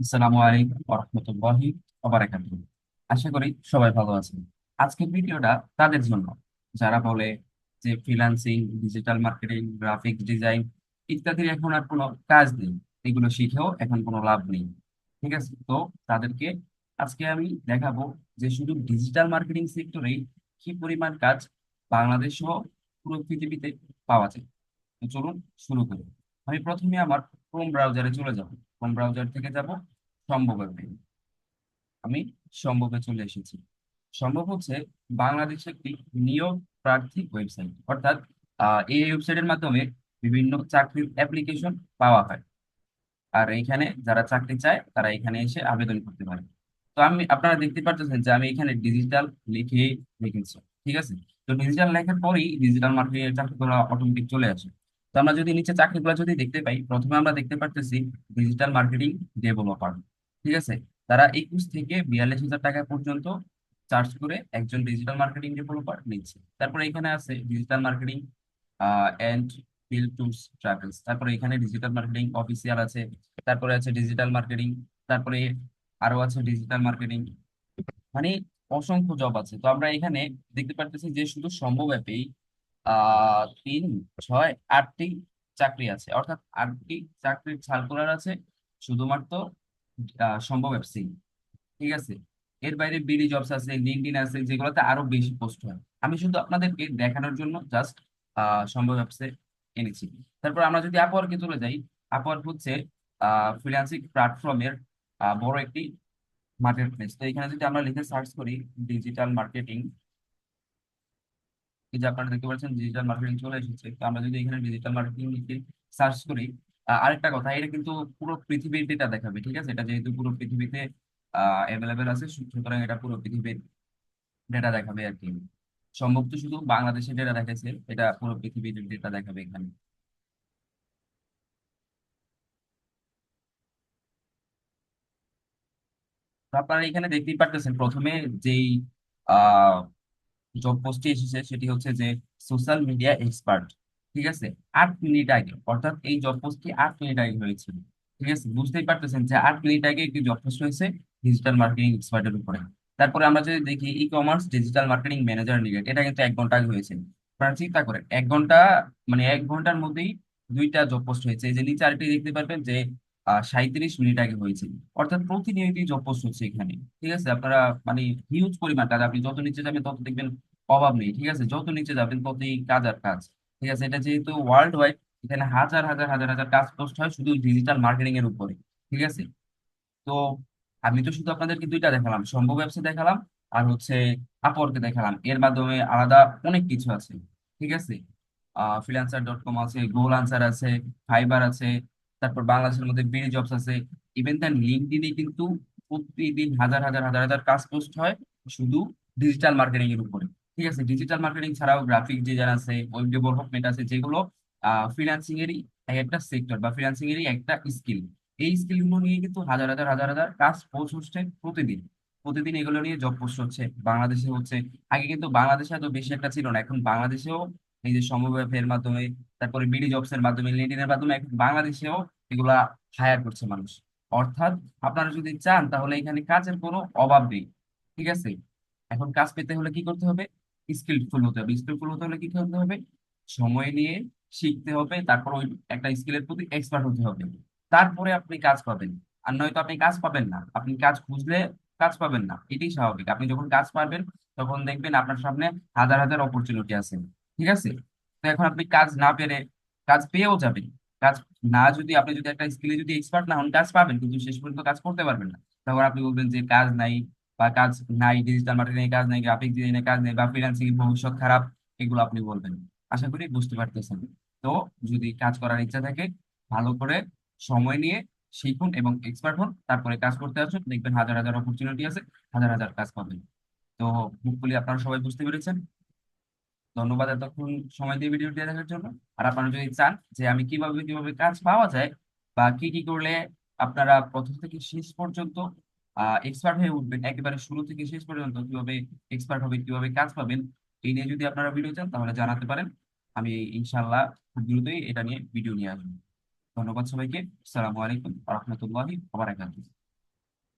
আসসালামু আলাইকুম রহমতুল্লাহি ওবারাকাতুহু। আশা করি সবাই ভালো আছেন। আজকের ভিডিওটা তাদের জন্য। যারা বলে যে freelancing digital marketing graphics design ইত্যাদির এখন আর কোনো কাজ নেই, এগুলো শিখেও এখন কোনো লাভ নেই। ঠিক আছে? তো তাদেরকে আজকে আমি দেখাবো যে শুধু ডিজিটাল মার্কেটিং সেক্টরেই কি পরিমাণ কাজ বাংলাদেশ সহ পুরো পৃথিবীতে পাওয়া যায়। চলুন শুরু করি। আমি প্রথমে আমার ক্রোম ব্রাউজারে চলে যাব। ক্রোম ব্রাউজার থেকে যাব? সম্ভব আমি সম্ভবে চলে এসেছি। সম্ভব হচ্ছে বাংলাদেশের একটি নিয়োগ প্রার্থী ওয়েবসাইট অর্থাৎ এই ওয়েবসাইটের মাধ্যমে বিভিন্ন চাকরির অ্যাপ্লিকেশন পাওয়া হয়। আর এইখানে যারা চাকরি চায়, তারা এখানে এসে আবেদন করতে পারে। তো আমি, আপনারা দেখতে পাচ্ছেন যে আমি এখানে ডিজিটাল লিখে লিখেছি ঠিক আছে? তো ডিজিটাল লেখার পরেই ডিজিটাল মার্কেটিং এর চাকরিগুলো অটোমেটিক চলে আসে। আমরা যদি নিচে চাকরিগুলো যদি দেখতে পাই, প্রথমে আমরা দেখতে পারতেছি ডিজিটাল মার্কেটিং ডেভেলপার ঠিক আছে? তারা একুশ থেকে বিয়াল্লিশ হাজার টাকা পর্যন্ত চার্জ করে একজন ডিজিটাল মার্কেটিং ডেভেলপার নিচ্ছে। তারপরে এখানে আছে digital marketing and bill tools travels তারপরে এখানে ডিজিটাল মার্কেটিং অফিসিয়াল আছে, তারপরে আছে ডিজিটাল মার্কেটিং তারপরে আরও আছে ডিজিটাল মার্কেটিং মানে অসংখ্য জব আছে। তো আমরা এখানে দেখতে পারতেছি যে শুধু সম্ভব অ্যাপেই তিন, ছয়, আটটি চাকরি আছে। অর্থাৎ আটটি চাকরির সার্কুলার আছে, শুধুমাত্র সম্ভব অ্যাপসি ঠিক আছে? এর বাইরে বিডি জবস আছে, লিঙ্কডইন আছে, যেগুলোতে আরও বেশি পোস্ট হয়। আমি শুধু আপনাদেরকে দেখানোর জন্য জাস্ট সম্ভব অ্যাপসে এনেছি। তারপর আমরা যদি আপওয়ার্কে চলে যাই আপওয়ার্ক হচ্ছে ফ্রিল্যান্সিং প্ল্যাটফর্মের বড় একটি মার্কেট প্লেস তো এখানে যদি আমরা লিখে সার্চ করি ডিজিটাল মার্কেটিং যে আপনারা দেখতে পাচ্ছেন ডিজিটাল মার্কেটিং চলে এসেছে। তো আমরা যদি এখানে ডিজিটাল মার্কেটিং লিখে সার্চ করি আহ, আরেকটা কথা এটা কিন্তু পুরো পৃথিবীর ডেটা দেখাবে ঠিক আছে? এটা যেহেতু পুরো পৃথিবীতে অ্যাভেলেবেল আছে সুতরাং এটা পুরো পৃথিবীর ডেটা দেখাবে আর কি। সম্ভবত শুধু বাংলাদেশের ডেটা দেখাচ্ছে এটা পুরো পৃথিবীর ডেটা দেখাবে এখানে। আপনারা এখানে দেখতেই পারতেছেন প্রথমে যেই জব পোস্টে এসেছে সেটি হচ্ছে যে সোশ্যাল মিডিয়া এক্সপার্ট, ঠিক আছে? আট মিনিট আগে, অর্থাৎ এই জব পোস্টটি আট মিনিট আগে হয়েছিল, ঠিক আছে? বুঝতেই পারতেছেন যে আট মিনিট আগে একটি জব পোস্ট হয়েছে ডিজিটাল মার্কেটিং এক্সপার্টের উপরে। তারপরে আমরা যদি দেখি e commerce digital marketing manager needed এটা কিন্তু এক ঘণ্টা আগে হয়েছে। চিন্তা করেন, এক ঘণ্টা মানে এক ঘণ্টার মধ্যেই দুইটা জব পোস্ট হয়েছে। যে নিচে আরেকটি দেখতে পারবেন যে আহ সাঁইত্রিশ মিনিট আগে হয়েছে। অর্থাৎ প্রতিনিয়তই জব পোস্ট হচ্ছে এখানে, ঠিক আছে? আপনারা মানে হিউজ পরিমাণ কাজ আপনি যত নিচে যাবেন তত দেখবেন অভাব নেই, ঠিক আছে? যত নিচে যাবেন ততই কাজ আর কাজ, ঠিক আছে? এটা যেহেতু ওয়ার্ল্ড ওয়াইড এখানে হাজার হাজার হাজার হাজার কাজ পোস্ট হয় শুধু ডিজিটাল মার্কেটিং এর উপরে, ঠিক আছে? তো আমি তো শুধু আপনাদেরকে দুইটা দেখালাম, সম্ভব ব্যবসা দেখালাম আর হচ্ছে আপওয়ার্কে দেখালাম। এর মাধ্যমে আলাদা অনেক কিছু আছে, ঠিক আছে? ফ্রিল্যান্সার ডট কম আছে গোল আনসার আছে ফাইবার আছে, তারপর বাংলাদেশের মধ্যে বিডি জবস আছে ইভেন দেন লিঙ্কডইনে কিন্তু প্রতিদিন হাজার হাজার হাজার হাজার কাজ পোস্ট হয় শুধু ডিজিটাল মার্কেটিং এর উপরে। ঠিক আছে? ডিজিটাল মার্কেটিং ছাড়াও গ্রাফিক ডিজাইন আছে ওয়েব ডেভেলপমেন্ট আছে, যেগুলো ফ্রিল্যান্সিং এরই একটা সেক্টর বা ফ্রিল্যান্সিং এরই একটা স্কিল এই স্কিলগুলো নিয়ে কিন্তু হাজার হাজার হাজার হাজার কাজ পোস্ট হচ্ছে প্রতিদিন। প্রতিদিন এগুলো নিয়ে জব পোস্ট হচ্ছে। বাংলাদেশে হচ্ছে। আগে কিন্তু বাংলাদেশে এত বেশি একটা ছিল না। এখন বাংলাদেশেও এই যে সমবায়ের মাধ্যমে, তারপরে বিডি জবস এর মাধ্যমে লিঙ্কডইন এর মাধ্যমে এখন বাংলাদেশেও এগুলা হায়ার করছে মানুষ। অর্থাৎ আপনারা যদি চান তাহলে এখানে কাজের কোনো অভাব নেই। ঠিক আছে? এখন কাজ পেতে হলে কি করতে হবে? স্কিলফুল হতে হবে। স্কিলফুল হতে হলে কি করতে হবে? সময় নিয়ে শিখতে হবে, তারপর ওই একটা স্কিলের প্রতি এক্সপার্ট হতে হবে। তারপরে আপনি কাজ পাবেন। আর নয়তো আপনি কাজ পাবেন না। আপনি কাজ খুঁজলে কাজ পাবেন না। এটাই স্বাভাবিক। আপনি যখন কাজ পাবেন, তখন দেখবেন আপনার সামনে হাজার হাজার অপরচুনিটি আছে। ঠিক আছে? তো এখন আপনি কাজ না পেরে, কাজ পেয়েও যাবেন। কাজ না যদি, আপনি যদি একটা স্কিলে যদি এক্সপার্ট না হন, কাজ পাবেন, কিন্তু শেষ পর্যন্ত কাজ করতে পারবেন না। তখন আপনি বলবেন যে, কাজ নাই। বা কাজ নাই ডিজিটাল মার্কেটিং কাজ নাই গ্রাফিক ডিজাইনে কাজ নেই বা ফ্রিল্যান্সিং ভবিষ্যৎ খারাপ, এগুলো আপনি বলবেন। আশা করি বুঝতে পারতেছেন। তো যদি কাজ করার ইচ্ছা থাকে, ভালো করে সময় নিয়ে শিখুন এবং এক্সপার্ট হন, তারপরে কাজ করতে আসুন, দেখবেন হাজার হাজার অপরচুনিটি আছে, হাজার হাজার কাজ পাবেন। তো হোপফুলি আপনারা সবাই বুঝতে পেরেছেন। ধন্যবাদ এতক্ষণ সময় দিয়ে ভিডিওটি দেখার জন্য। আর আপনারা যদি চান যে আমি কীভাবে কীভাবে কাজ পাওয়া যায় বা কি কি করলে আপনারা প্রথম থেকে শেষ পর্যন্ত এক্সপার্ট হয়ে উঠবেন। একেবারে শুরু থেকে শেষ পর্যন্ত কীভাবে এক্সপার্ট হবেন কীভাবে কাজ পাবেন, এই নিয়ে যদি আপনারা ভিডিও চান, তাহলে জানাতে পারেন। আমি ইনশাল্লাহ খুব দ্রুতই এটা নিয়ে ভিডিও নিয়ে আসব। ধন্যবাদ সবাইকে। আসসালামু আলাইকুম। রহমতুল্লাহি